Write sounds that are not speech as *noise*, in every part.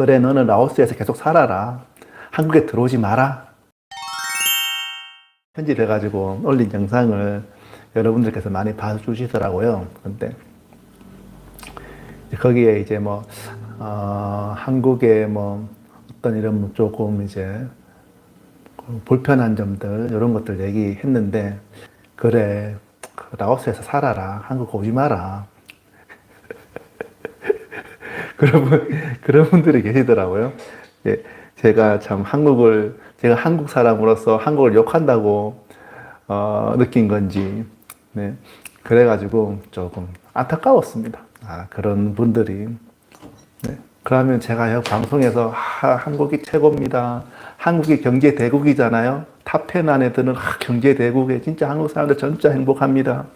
그래, 너는 라오스에서 계속 살아라. 한국에 들어오지 마라. 편집을 해가지고 올린 영상을 여러분들께서 많이 봐주시더라고요. 근데 거기에 이제 뭐, 어, 한국의 뭐 어떤 이런 뭐 조금 이제 그 불편한 점들, 이런 것들 얘기했는데, 그래, 그 라오스에서 살아라. 한국 오지 마라. 그런 분, 그런 분들이 계시더라고요. 예, 제가 참 한국을, 제가 한국 사람으로서 한국을 욕한다고, 어, 느낀 건지, 네. 그래가지고 조금 안타까웠습니다. 아, 그런 분들이. 네. 그러면 제가 여 방송에서 아, 한국이 최고입니다. 한국이 경제 대국이잖아요. 탑10 안에 드는 아, 경제 대국에 진짜 한국 사람들 진짜 행복합니다.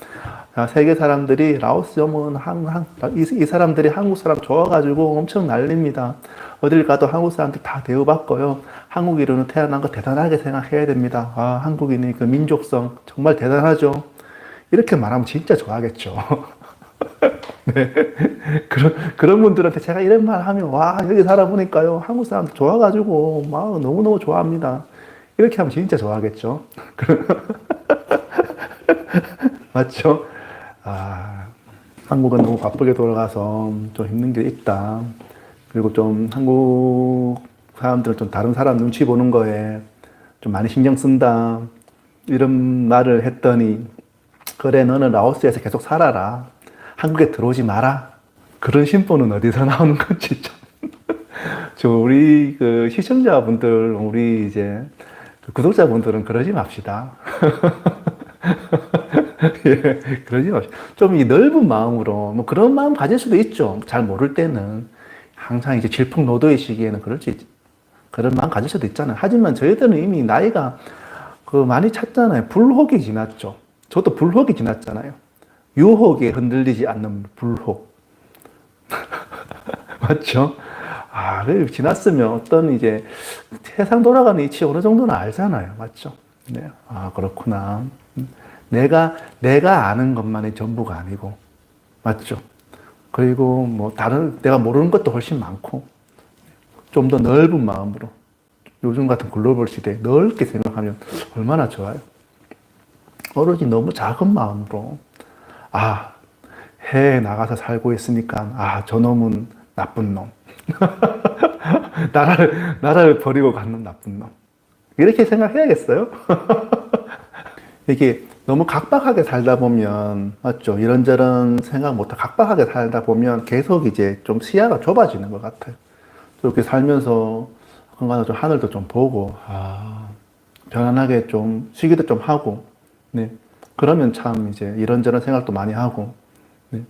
아, 세계 사람들이 라오스 한, 한, 이, 이 사람들이 한국 사람 좋아가지고 엄청 난립니다. 어딜 가도 한국 사람들 다 대우받고요. 한국인으로 태어난 거 대단하게 생각해야 됩니다. 아, 한국인의 그 민족성 정말 대단하죠. 이렇게 말하면 진짜 좋아하겠죠. *laughs* 네. 그런, 그런 분들한테 제가 이런 말 하면, 와, 여기 살아보니까요. 한국 사람들 좋아가지고, 막 너무너무 좋아합니다. 이렇게 하면 진짜 좋아하겠죠. *laughs* *laughs* 맞죠? 아, 한국은 너무 바쁘게 돌아가서 좀 힘든 게 있다. 그리고 좀 한국 사람들은 좀 다른 사람 눈치 보는 거에 좀 많이 신경 쓴다. 이런 말을 했더니, 그래, 너는 라오스에서 계속 살아라. 한국에 들어오지 마라. 그런 심보는 어디서 *laughs* 나오는 건지 좀. 저 우리 그 시청자분들, 우리 이제 그 구독자분들은 그러지 맙시다. *laughs* *laughs* 예, 맙시다. 좀이 넓은 마음으로, 뭐 그런 마음 가질 수도 있죠. 잘 모를 때는. 항상 이제 질풍노도의 시기에는 그럴 수 있지. 그런 마음 가질 수도 있잖아요. 하지만 저희들은 이미 나이가 그 많이 찼잖아요. 불혹이 지났죠. 저도 불혹이 지났잖아요. 유혹에 흔들리지 않는 불혹. *laughs* 맞죠? 아, 그 지났으면 어떤 이제 세상 돌아가는 이치 어느 정도는 알잖아요. 맞죠? 네. 아, 그렇구나. 음. 내가, 내가 아는 것만이 전부가 아니고. 맞죠? 그리고 뭐 다른, 내가 모르는 것도 훨씬 많고. 좀 더 넓은 마음으로. 요즘 같은 글로벌 시대에 넓게 생각하면 얼마나 좋아요. 오로지 너무 작은 마음으로. 아, 해에 나가서 살고 있으니까, 아, 저놈은 나쁜 놈. *laughs* 나라를, 나라를 버리고 가는 나쁜 놈. 이렇게 생각해야겠어요? *laughs* 이게 너무 각박하게 살다 보면, 맞죠? 이런저런 생각 못하고 각박하게 살다 보면 계속 이제 좀 시야가 좁아지는 것 같아요. 이렇게 살면서, 한간에 좀 하늘도 좀 보고, 아, 편안하게 좀 쉬기도 좀 하고, 네. 그러면 참 이제 이런저런 생각도 많이 하고, 네.